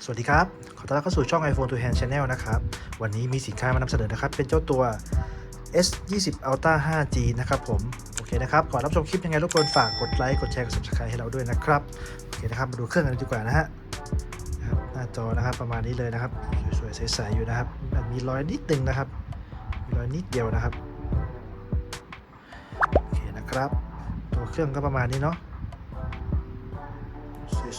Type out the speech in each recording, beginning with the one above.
สวัสดีครับ ขอต้อนรับเข้าสู่ช่อง iPhone to Hand Channel นะครับ วันนี้มีสินค้ามานำเสนอนะครับ เป็นเจ้าตัว S 2 0 Ultra 5G นะครับผม โอเคนะครับ ก่อนรับชมคลิปยังไงรบกวนฝากกดไลค์ กดแชร์ กด subscribe ให้เราด้วยนะครับ โอเคนะครับ มาดูเครื่องกันดีกว่านะฮะหน้าจอนะครับประมาณนี้เลยนะครับ สวยๆ ใสๆ อยู่นะครับมันมีรอยนิดนึงนะครับ มีรอยนิดเดียวนะครับ โอเคนะครับ ตัวเครื่องก็ประมาณนี้เนาะ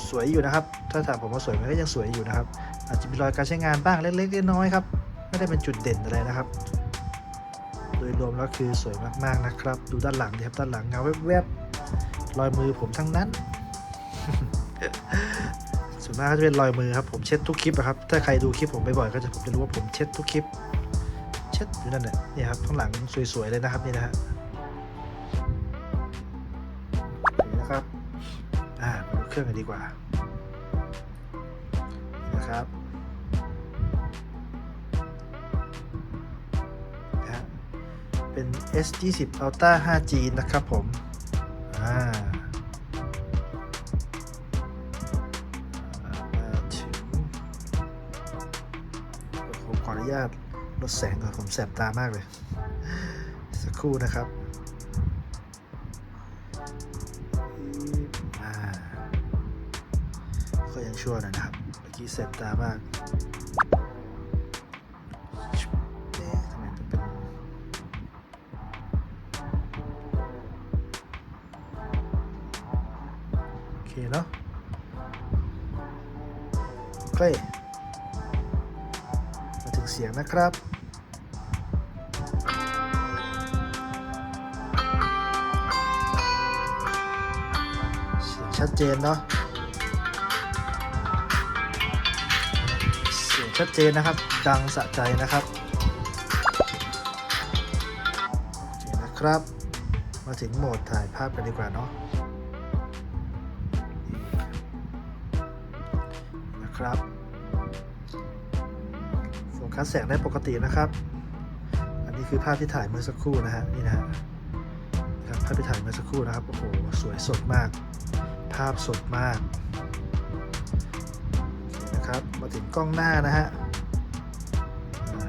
สวยอยู่นะครับ ถ้าถามผมว่าสวยมันก็ยังสวยอยู่นะครับ อาจจะมีรอยการใช้งานบ้างเล็กๆน้อยๆครับ ไม่ได้เป็นจุดเด่นอะไรนะครับ โดยรวมแล้วคือสวยมากๆนะครับ ดูด้านหลังดิครับด้านหลังเงาแวบๆรอยมือผมทั้งนั้นส่วนมากก็จะเป็นรอยมือครับผมเช็ดทุกคลิปอะครับ ถ้าใครดูคลิปผมบ่อยๆก็จะผมจะรู้ว่าผมเช็ดทุกคลิป เช็ดอยู่นั่นแหละนี่ครับข้างหลังสวยๆเลยนะครับนี่นะฮะนี่นะครับอ่า เครื่องกันดีกว่านะครับนะเป็น S 2 0 Ultra 5G นะครับผมอ่ามาถึงผมขออนุญาตลดแสงก่อนผมแสบตามากเลย สักครู่นะครับ ก็ยังชั่วหน่อยนะครับ เมื่อกี้เสร็จตามากทำไมเป็นโอเคเนาะโอเคมาถึงเสียงนะครับเสียงชัดเจนเนาะ ชัดเจนนะครับ ดังสะใจนะครับนะครับ มาถึงโหมดถ่ายภาพกันดีกว่าเนาะนะครับโฟกัสแสงได้ปกตินะครับ อันนี้คือภาพที่ถ่ายเมื่อสักครู่นะฮะนี่นะฮะนะครับภาพที่ถ่ายเมื่อสักครู่นะครับโอ้โหสวยสดมาก ภาพสดมาก นะครับ มาถึงกล้องหน้านะฮะ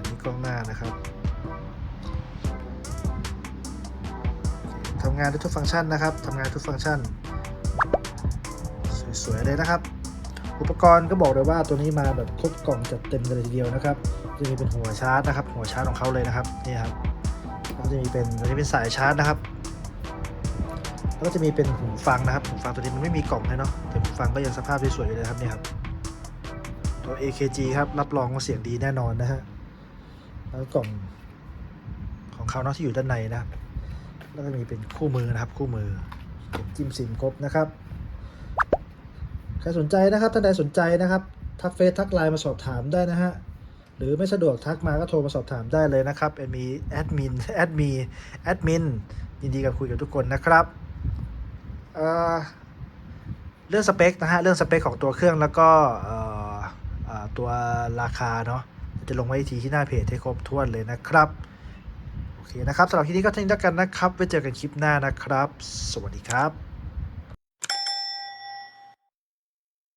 นี่กล้องหน้านะครับทำงานได้ทุกฟังก์ชันนะครับทำงานทุกฟังก์ชัน สวยๆเลยนะครับ อุปกรณ์ก็บอกเลยว่าตัวนี้มาแบบครบกล่องจัดเต็มกันเลยทีเดียวนะครับจะมีเป็นหัวชาร์จนะครับ หัวชาร์จของเขาเลยนะครับนี่ครับก็จะมีเป็นตัวนี้เป็นสายชาร์จนะครับแล้วก็จะมีเป็นหูฟังนะครับหูฟังตัวนี้มันไม่มีกล่องให้เนาะแต่หูฟังก็ยังสภาพสวยๆอยู่เลยครับนี่ครับ ตัว AKG ครับ รับรองว่าเสียงดีแน่นอนนะฮะ แล้วกล่องของเขาเนาะที่อยู่ด้านในนะครับ แล้วก็มีเป็นคู่มือนะครับ คู่มือเป็นจิ้มซิมครบนะครับ ใครสนใจนะครับ ท่านใดสนใจนะครับ ทักเฟซทักไลน์มาสอบถามได้นะฮะ หรือไม่สะดวกทักมาก็โทรมาสอบถามได้เลยนะครับแอดมีแอดมินแอดมีแอดมินยินดีกับคุยกับทุกคนนะครับเเรื่องสเปคนะฮะ เรื่องสเปคของตัวเครื่องแล้วก็ ตัวราคาเนาะจะลงไว้ทีที่หน้าเพจให้ครบถ้วนเลยนะครับ โอเคนะครับสำหรับคลิปนี้ก็เท่านี้แล้วกันนะครับไว้เจอกันคลิปหน้านะครับ สวัสดีครับ